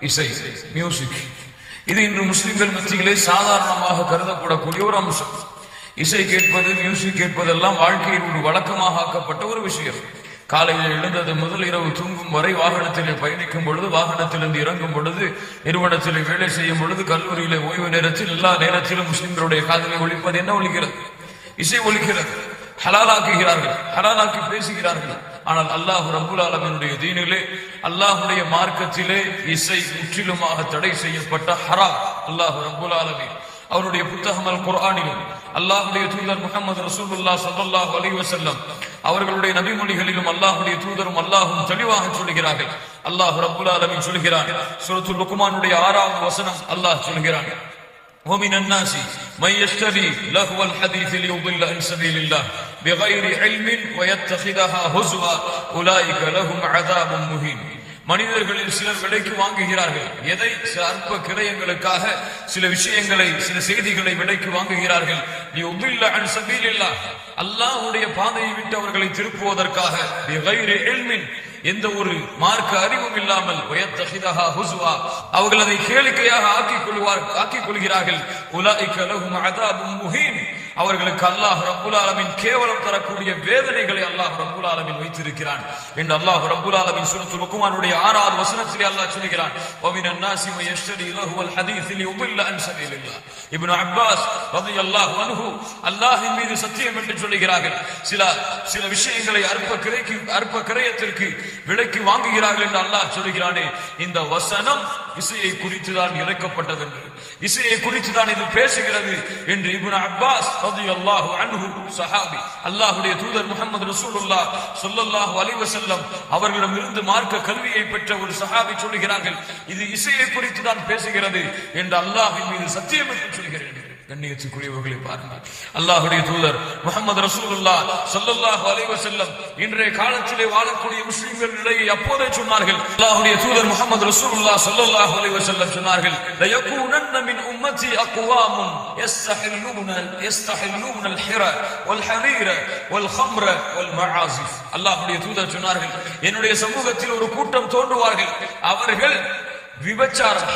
இசை மியூசிக் இது இன்று முஸ்லிம்கள் மத்தியிலே சாதாரணமாக கருதக்கூடக்கூடிய ஒரு அம்சம். இசை கேட்பது மியூசிக் கேட்பதெல்லாம் வாழ்க்கையில் ஒரு வழக்கமாக ஆக்கப்பட்ட ஒரு விஷயம். காலையில் எழுந்தது முதல் இரவு தூங்கும் வரை வாகனத்திலே பயணிக்கும் பொழுது வாகனத்திலிருந்து இறங்கும் பொழுது நிறுவனத்திலே வேலை செய்யும் பொழுது கல்லூரியிலே ஓய்வு நேரத்தில் எல்லா நேரத்திலும் முஸ்லிம்களுடைய காதலை ஒழிப்பது என்ன ஒழிக்கிறது? இசை ஒழிக்கிறது. ஹலாலாக்குகிறார்கள். ஹலாலாக்கி பேசுகிறார்கள். ஆனால் அல்லாஹு ரபுல் ஆலமினுடைய தீனிலே அல்லாஹுடைய மார்க்கத்திலே இசை முற்றிலுமாக தடை செய்யப்பட்ட ஹரா அல்லாஹு ரபுல் ஆலமின். அவருடைய புத்தகம் அல் குர்ஆனிலும் அல்லாஹுடைய தூதர் முகமது ரசூலுல்லா சல்லாஹ் அலி வசல்லம் அவர்களுடைய நபிமொழிகளிலும் அல்லாஹுடைய தூதரும் அல்லாஹும் தெளிவாக சொல்கிறார்கள். அல்லாஹ் ரபுல் ஆலமின் சொல்கிறான். சுரத்து லுக்குமானுடைய ஆறாவது வசனம் அல்லாஹ் சொல்கிறான். ஓமின் அன்னாசி من يشتري لهو الحديث ليضل عن سبيل الله بغير علم ويتخذها هزوا أولئك لهم عذاب مهين. மனிதர்களில் சிலர் விலைக்கு வாங்குகிறார்கள். எதை? சில அற்ப கிரயங்களுக்காக சில விஷயங்களை சில செய்திகளை விலைக்கு வாங்குகிறார்கள். நீ உபில்ல அன் சபீலில்லா அல்லாஹ்வுடைய பாதையை விட்டு அவர்களை திருப்புவதற்காக எந்த ஒரு மார்க்க அறிவும் இல்லாமல் அவர்கள் அதை கேளிக்கையாக ஆக்கிக் கொள்வார் ஆக்கிக் கொள்கிறார்கள் உலாய்க லஹும் அதாபும் முஹீன். அவர்களுக்கு அல்லாஹ் ரப்புல் ஆலமின் கேவலம் தரக்கூடிய வேதனைகளை அல்லாஹ் ரப்புல் ஆலமின் வைத்திருக்கிறான் என்று அல்லாஹ் ரப்புல் ஆலமின் சூரத்துல் லுக்மானுடைய ஆறாவது வசனத்திலே அல்லாஹ் சொல்கிறான் ومن الناس من يشتري له الحديث ليضل عن سبيل الله இப்னு அப்பாஸ் ரலியல்லாஹு அன்ஹு அல்லாஹ்வின் மீது சத்தியம் என்று சொல்கிறார்கள் சில சில விஷயங்களை அற்ப கிரைக்கு அற்ப கிரயத்திற்கு விலைக்கு வாங்குகிறார்கள் என்று அல்லாஹ் சொல்கிறானே இந்த வசனம் இசையை குறித்து தான் இறக்கப்பட்டது என்று இசையை குறித்து தான் இது பேசுகிறது என்று இப்னு அப்பாஸ் ரலியல்லாஹு அன்ஹு சஹாபி அல்லாஹ்வுடைய தூதர் முகமது ரசூலுல்லாஹ் ஸல்லல்லாஹு அலைஹி வஸல்லம் அவர்களிடம் இருந்து மார்க்க கல்வியை பெற்ற ஒரு சஹாபி சொல்கிறார்கள் இது இசையை குறித்து தான் பேசுகிறது என்று அல்லாஹ்வின் மீது சத்தியம் என்று சொல்கிறேன் கண்ணியத்துக்குரியவர்களை பாருங்கள். அல்லாஹுடைய தூதர் முகமது ரசூலுல்லா ஸல்லல்லாஹு அலைஹி இன்றைய காலத்திலே வாழக்கூடிய முஸ்லிம்கள் நிலையை அப்போதே சொன்னார்கள். அல்லாஹுடைய தூதர் முகமது ரசூலுல்லா ஸல்லல்லாஹு அலைஹி சொன்னார்கள் லயகூனன்ன மின் உம்மத்தி அக்வாமுன் யஸ்தஹில்லூன யஸ்தஹில்லூன அல்-ஹிர வல்-ஹரீர ஹம்ர அல்லாஹுடைய தூதர் சொன்னார்கள் என்னுடைய சமூகத்தில் ஒரு கூட்டம் தோன்றுவார்கள். அவர்கள் விபச்சாரம்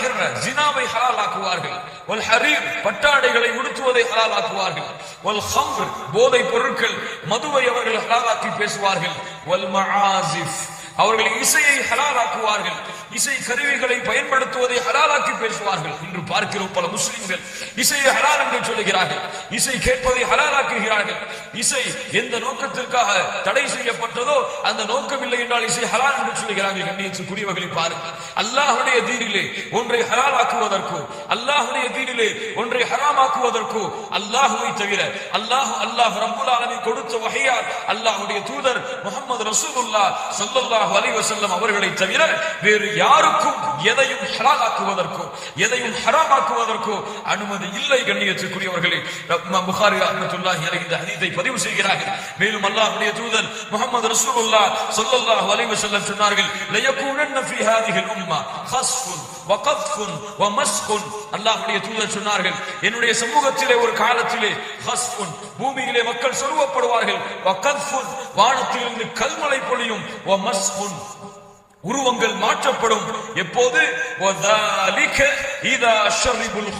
ஜினாவை ஹலாலாக்குவார்கள். வல் ஹரீர் பட்டாடைகளை உடுத்துவதை ஹலாலாக்குவார்கள். வல் ஹம்ர் போதை பொருட்கள் மதுவை அவர்கள் ஹலாலாக்கி பேசுவார்கள். வல் மஆசிஃப் அவர்கள் இசையை ஹலாலாக்குவார்கள். இசை கருவிகளை பயன்படுத்துவதை ஹலாலாக்கி பேசுவார்கள். பார்க்கிறோம் பல முஸ்லிம்கள். இசையை ஹலால் என்று சொல்லுகிறார்கள். இசை கேட்பதை ஹலாலாக்குகிறார்கள். இசை எந்த நோக்கத்திற்காக தடை செய்யப்பட்டதோ அந்த நோக்கம் இல்லை என்றால் இசை ஹலால் என்று சொல்லுகிறார்கள். கண்ணியத்துக்குரியவர்களை பாருங்கள். அல்லாஹுடைய தீனிலே ஒன்றை ஹலாலாக்குவதற்கோ அல்லாஹுடைய தீனிலே ஒன்றை ஹராமாக்குவதற்கோ அல்லாஹுவை தவிர அல்லாஹ் அல்லாஹ் ரப்புல் ஆலமி கொடுத்த வகையால் அல்லாஹுடைய தூதர் முகமது ரசூலுல்லா ஸல்லல்லாஹு அலைவசல்லம் அவர்களை தவிர வேறு யாருக்கும் எதையும் ஹலாலாக்குவதற்கோ எதையும் ஹரா ஹராமாக்குவதற்கோ அனுமதி இல்லை கண்ணியத்திற்குரியவர்களே புகாரி அஹமத்துல்லாஹி அலைஹி இந்த ஹதீஸை பதிவு செய்கிறார்கள். மேலும் அல்லாஹ்வுடைய தூதர் முஹம்மது ரசூலுல்லாஹ் ஸல்லல்லாஹு அலைஹி வஸல்லம் சொன்னார்கள் லயகூனன்ன ஃபீ உம்மா ஹஸ்ஃபுன் வகஃபுன் தூதர் சொன்னார்கள் என்னுடைய சமூகத்திலே ஒரு காலத்திலே பூமியிலே மக்கள் சொருவப்படுவார்கள். வானத்திலிருந்து கல்மலை பொழியும். உருவங்கள் மாற்றப்படும். எப்போது? இதா ஷரிபுல்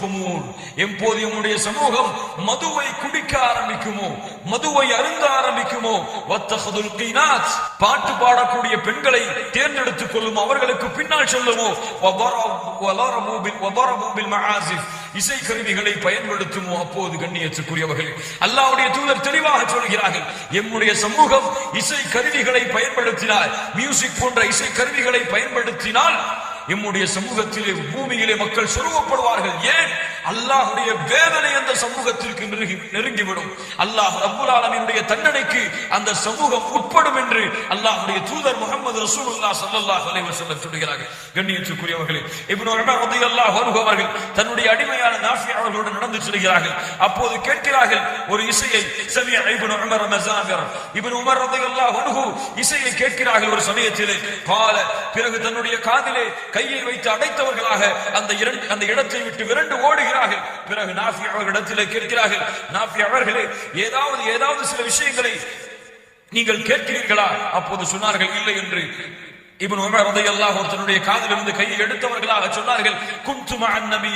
எப்போது உம்முடைய சமூகம் மதுவை குடிக்க ஆரம்பிக்குமோ? மதுவை அருந்த ஆரம்பிக்குமோ? வத்தஹதுல் கீனாத். பாட்டு பாடக்கூடிய பெண்களை தேர்ந்தெடுத்துக் கொள்ளும் அவர்களுக்கு பின்னால் செல்லுமோ? வலரமூபில் வலரமூபில் மஆசிஃப் இசை கருவிகளை பயன்படுத்துமோ? அப்போது கண்ணியத்துக்குரியவர்கள் அல்லாவுடைய தூதர் தெளிவாக சொல்கிறார்கள் எம்முடைய சமூகம் இசை கருவிகளை பயன்படுத்தினால் மியூசிக் போன்ற இசை கருவிகளை பயன்படுத்தினால் எம்முடைய சமூகத்திலே பூமியிலே மக்கள் சுருவப்படுவார்கள் ஏன்? அல்லாஹுடைய வேதனை அந்த சமூகத்திற்கு நெருங்கி நெருங்கிவிடும். அல்லாஹ் அபுல் ஆலமீனுடைய தண்டனைக்கு அந்த சமூகம் உட்படும் என்று அல்லாஹுடைய தூதர் முகமது ரசூலுல்லா ஸல்லல்லாஹு அலைஹி வஸல்லம் சொல்கிறார்கள். கண்ணியத்துக்குரியவர்களே இப்னு அல்லாஹ் வருபவர்கள் அவர்கள் தன்னுடைய அடிமையான நாஃபி அவர்களுடன் நடந்து செல்கிறார்கள். அப்போது கேட்கிறார்கள் ஒரு இசையை சமிய இப்னு உமர் மஸாமிர் இப்னு உமர் ரலியல்லாஹு அன்ஹு இசையை கேட்கிறார்கள் ஒரு சமயத்திலே. கால பிறகு தன்னுடைய காதிலே கையை வைத்து அடைத்தவர்களாக அந்த இரண்டு அந்த இடத்தை விட்டு விரண்டு ஓடுகிறார்கள். பிறகு நாஃபி அவர்களிடத்தில் கேட்கிறார்கள் நாஃபி அவர்களே ஏதாவது ஏதாவது சில விஷயங்களை நீங்கள் கேட்கிறீர்களா? அப்போது சொன்னார்கள் இல்லை என்று. இவன் உமர் ரலியல்லாஹு அன்ஹு தன்னுடைய காதிலிருந்து கையை எடுத்தவர்களாக சொன்னார்கள் குன்து மஅன் நபி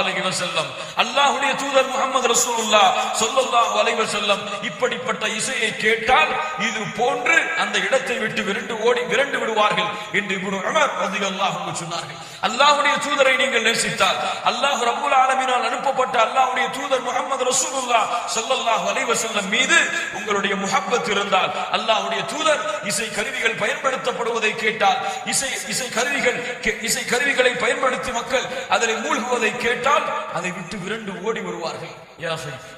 அலைஹி வஸல்லம். அல்லாஹ்வுடைய தூதர் முகமது ரசூலுல்லாஹ் சொல்லல்லாஹு அலைஹி வஸல்லம் இப்படிப்பட்ட இசையை கேட்டால் இது போன்று அந்த இடத்தை விட்டு விரண்டு ஓடி விரண்டு விடுவார்கள் என்று இப்னு உமர் ரலியல்லாஹு அன்ஹு சொன்னார்கள். அல்லாஹ்வுடைய தூதரை நீங்கள் நேசித்தால் அல்லாஹ் ரப்பல் ஆலமீனால் அனுப்பப்பட்ட அல்லாஹ்வுடைய தூதர் முகமது ரசூலுல்லாஹ் ஸல்லல்லாஹு அலைஹி வஸல்லம் மீது உங்களுடைய முஹப்பத் இருந்தால் அல்லாஹ்வுடைய தூதர் இசை கருவிகள் பயன்படுத்தப்படுவதை கேட்டால் இசை இசை கருவிகள் இசை கருவிகளை பயன்படுத்தி மக்கள் அதில் மூழ்குவதை கேட்டால் அதை விட்டு விரண்டு ஓடி வருவார்கள்.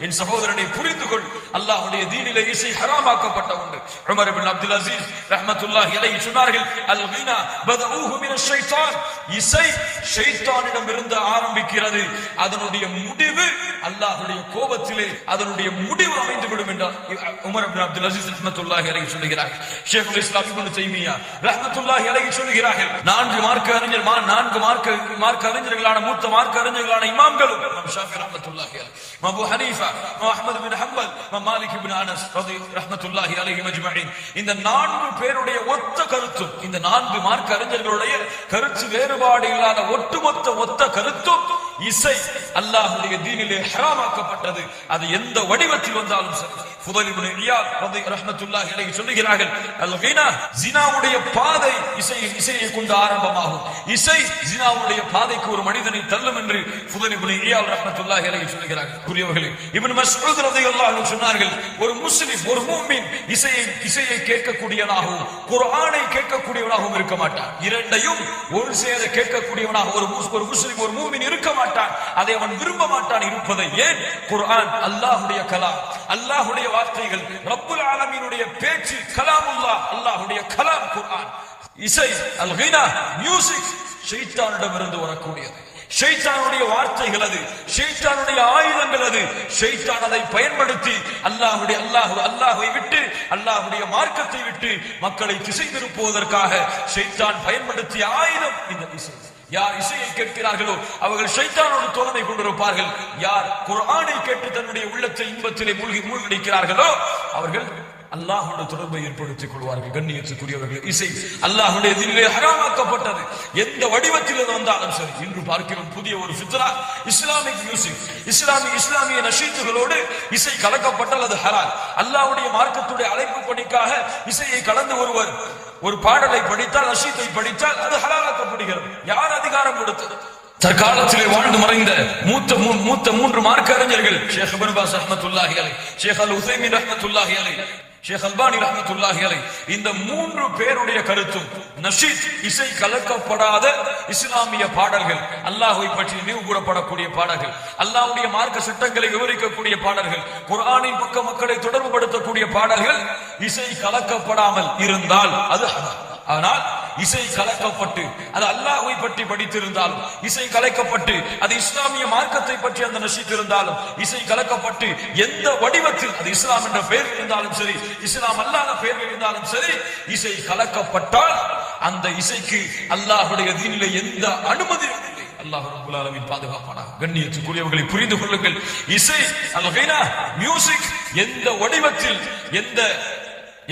என் சகோதரனை புரிந்து கொள் அல்லாஹுடைய தீனிலே இசை ஹராமாக்கப்பட்ட ஒன்று. உமர் பின் அப்துல் அசீஸ் ரஹ்மத்துல்லாஹி அலைஹி சொன்னார்கள் அல் கினா பதஊஹு மின ஷைத்தான் இசை ஷைத்தானிடம் இருந்து ஆரம்பிக்கிறது. அதனுடைய முடிவு அல்லாஹுடைய கோபத்திலே அதனுடைய முடிவு அமைந்து விடும் என்றார் உமர் பின் அப்துல் அசீஸ் ரஹமத்துல்லாஹி அலைஹி சொல்லுகிறார். ஷேகுல் இஸ்லாம் இப்னு தைமியா ரஹமத்துல்லாஹி அலைஹி சொல்கிறார்கள் நான்கு மார்க்க அறிஞர் நான்கு மார்க்க மார்க்க அறிஞர்களான மூத்த மார்க்க அறிஞர்களான இமாம்களும் இமாம் ஷாஃபி ரஹமத்துல்லாஹி அலைஹி இமாம் அபூ ஹனீஃபா இமாம் அஹ்மத் பின் ஹம்பல் இமாம் மாலிக் இப்னு அனஸ் ரதி ரஹ்மத்துல்லாஹி அலைஹி மஜ்மஈன் இந்த நான்கு பேருடைய ஒத்த கருத்தும் இந்த நான்கு மார்க்க அறிஞர்களுடைய கருத்து வேறுபாடு இல்லாத ஒட்டுமொத்த ஒத்த கருத்தும் இசை அல்லாஹுடைய தீனிலே ஹராமாக்கப்பட்டது. அது எந்த வடிவத்தில் வந்தாலும் சரி. சொல்லுகிறார்கள் பாதை இசை இசையை கொண்டு ஆரம்பமாகும். இசை ஜினாவுடைய பாதைக்கு ஒரு மனிதனை தள்ளும் என்று சொன்னார்கள் ஒரு முஸ்லிம் ஒரு மூமின் இசையை இசையை கேட்கக்கூடியவனாகவும் குர்ஆனை கேட்கக்கூடியவனாகவும் இருக்க மாட்டான். இரண்டையும் ஒரு சேர கேட்கக்கூடியவனாக ஒரு ஒரு முஸ்லிம் ஒரு மூமின் இருக்க மாட்டான். மாட்டான் அதை அவன் விரும்ப மாட்டான் இருப்பதை ஏன்? குர்ஆன் அல்லாஹுடைய கலாம். அல்லாஹுடைய வார்த்தைகள் ரப்புல் ஆலமீனுடைய பேச்சு கலாமுல்லாஹ் அல்லாஹுடைய கலாம் குர்ஆன். இசை அல் கினா மியூசிக் ஷைத்தானிடமிருந்து வரக்கூடியது. ஷைத்தானுடைய வார்த்தைகள் அது ஷைத்தானுடைய ஆயுதங்கள் அது. ஷைத்தான் அதை பயன்படுத்தி அல்லாஹுடைய அல்லாஹு அல்லாஹுவை விட்டு அல்லாஹுடைய மார்க்கத்தை விட்டு மக்களை திசை திருப்புவதற்காக ஷைத்தான் பயன்படுத்திய ஆயுதம் இந்த இசை. யார் இசையை கேட்கிறார்களோ அவர்கள் சைத்தானோடு தோழமை கொண்டிருப்பார்கள். யார் குரானை கேட்டு தன்னுடைய உள்ளத்தை இன்பத்திலே மூழ்கி மூழ்கடிக்கிறார்களோ அவர்கள் அல்லாஹ்வுடைய தொடர்பை ஏற்படுத்திக் கொள்வார்கள். கண்ணியத்துக்குரியவர்கள் இசை அல்லாஹுடைய தில்லே ஹராமாக்கப்பட்டது. எந்த வடிவத்தில் வந்தாலும் சரி இன்று பார்க்கிறோம் புதிய ஒரு ஃபித்ரா இஸ்லாமிக் மியூசிக் இஸ்லாமிய இஸ்லாமிய நஷீத்துகளோடு இசை கலக்கப்பட்டால் அது ஹலால் அல்லாஹுடைய மார்க்கத்துடைய அழைப்பு பணிக்காக இசையை கலந்து ஒருவர் ஒரு பாடலை படித்தால் அசீத்தை படித்தால் அது ஹலாலாக்கப்படுகிறது யார் அதிகாரம் கொடுத்தது? தற்காலத்திலே வாழ்ந்து மறைந்த மூத்த மூத்த மூன்று மார்க்க அறிஞர்கள். ஷேக் இப்னு பாஸ் அஹமத்துல்லாஹி அலை ஷேக் அல் உசைமின் அஹமத்துல்லாஹி அலை ஷேக் அல்பானி ரஹமத்துல்லாஹி அலை இந்த மூன்று பேருடைய கருத்தும் நஷீத் இசை கலக்கப்படாத இஸ்லாமிய பாடல்கள் அல்லாஹை பற்றி நினைவு கூறப்படக்கூடிய பாடல்கள் அல்லாஹுடைய மார்க்க சட்டங்களை விவரிக்கக்கூடிய பாடல்கள் குரானின் பக்க மக்களை தொடர்புபடுத்தக்கூடிய பாடல்கள் இசை கலக்கப்படாமல் இருந்தால் அது ஆனால் இசை கலக்கப்பட்டு அது அல்லாஹை பற்றி படித்திருந்தாலும் இசை கலக்கப்பட்டு அது இஸ்லாமிய மார்க்கத்தை பற்றி அந்த நசித்திருந்தாலும் இசை கலக்கப்பட்டு எந்த வடிவத்தில் அது இஸ்லாம் என்ற பெயர் இருந்தாலும் சரி இஸ்லாம் அல்லாத பெயர் இருந்தாலும் சரி இசை கலக்கப்பட்டால் அந்த இசைக்கு அல்லாஹுடைய தீனில எந்த அனுமதி அல்லாஹ் ரபுல் ஆலமீன் பாதுகாப்பானாக. கண்ணியத்துக்குரியவர்களை புரிந்து கொள்ளுங்கள். இசை அல்ல மியூசிக் எந்த வடிவத்தில் எந்த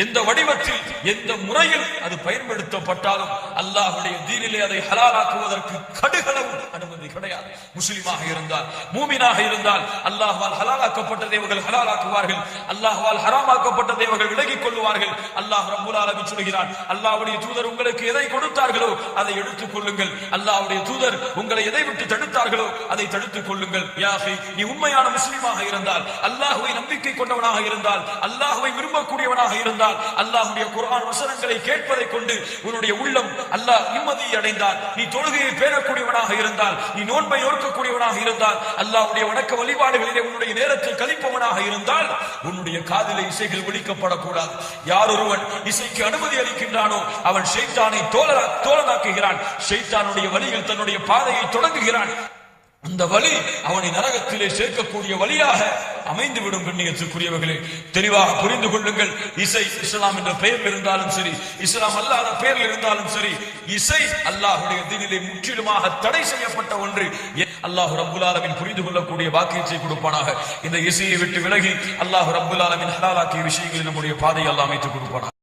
எந்த வடிவத்தில் எந்த முறையில் அது பயன்படுத்தப்பட்டாலும் அல்லாஹுடைய தீனிலே அதை ஹலாலாக்குவதற்கு கடுகளவு அனுமதி கிடையாது. முஸ்லிமாக இருந்தால் மூமினாக இருந்தால் அல்லாஹ்வால் ஹலாலாக்கப்பட்டதை இவர்கள் ஹலாலாக்குவார்கள். அல்லாஹ்வால் ஹராமாக்கப்பட்டதை இவர்கள் விலகிக் கொள்வார்கள் அல்லாஹ் ரப்பல் ஆலமீன் சொல்கிறான் அல்லாஹ்வுடைய தூதர் உங்களுக்கு எதை கொடுத்தார்களோ அதை எடுத்துக் கொள்ளுங்கள். அல்லாஹ்வுடைய தூதர் உங்களை எதை விட்டு தடுத்தார்களோ அதை தடுத்துக் கொள்ளுங்கள். யாஹி நீ உண்மையான முஸ்லிமாக இருந்தால் அல்லாஹுவை நம்பிக்கை கொண்டவனாக இருந்தால் அல்லாஹுவை விரும்பக்கூடியவனாக இருந்தால் என்றால் அல்லாஹுடைய குரான் வசனங்களை கேட்பதை கொண்டு உன்னுடைய உள்ளம் அல்லாஹ் நிம்மதியை அடைந்தார். நீ தொழுகையை பேரக்கூடியவனாக இருந்தால் நீ நோன்பை நோக்கக்கூடியவனாக இருந்தால் அல்லாஹுடைய வணக்க வழிபாடுகளிலே உன்னுடைய நேரத்தில் கழிப்பவனாக இருந்தால் உன்னுடைய காதிலே இசைகள் ஒழிக்கப்படக்கூடாது யார் ஒருவன் இசைக்கு அனுமதி அளிக்கின்றானோ அவன் ஷைத்தானை தோழரா தோழனாக்குகிறான். ஷைத்தானுடைய வழியில் தன்னுடைய பாதையை தொடங்குகிறான். அந்த வழி அவனை நரகத்திலே சேர்க்கக்கூடிய வழியாக அமைந்து விடும் கண்ணியத்துக்குரியவர்களே தெளிவாக புரிந்து கொள்ளுங்கள். இசை இஸ்லாம் என்ற பெயர் இருந்தாலும் சரி இஸ்லாம் அல்லாத பெயரில் இருந்தாலும் சரி இசை அல்லாஹுடைய தினிலே முற்றிலுமாக தடை செய்யப்பட்ட ஒன்று. அல்லாஹ் ரபுல் ஆலமின் புரிந்து கொள்ளக்கூடிய வாக்கியத்தை கொடுப்பானாக. இந்த இசையை விட்டு விலகி அல்லாஹ் ரபுல் ஆலமின் ஹலாலாக்கிய விஷயங்களில் நம்முடைய பாதையை அல்லாஹ் அமைத்துக் கொடுப்பானாக.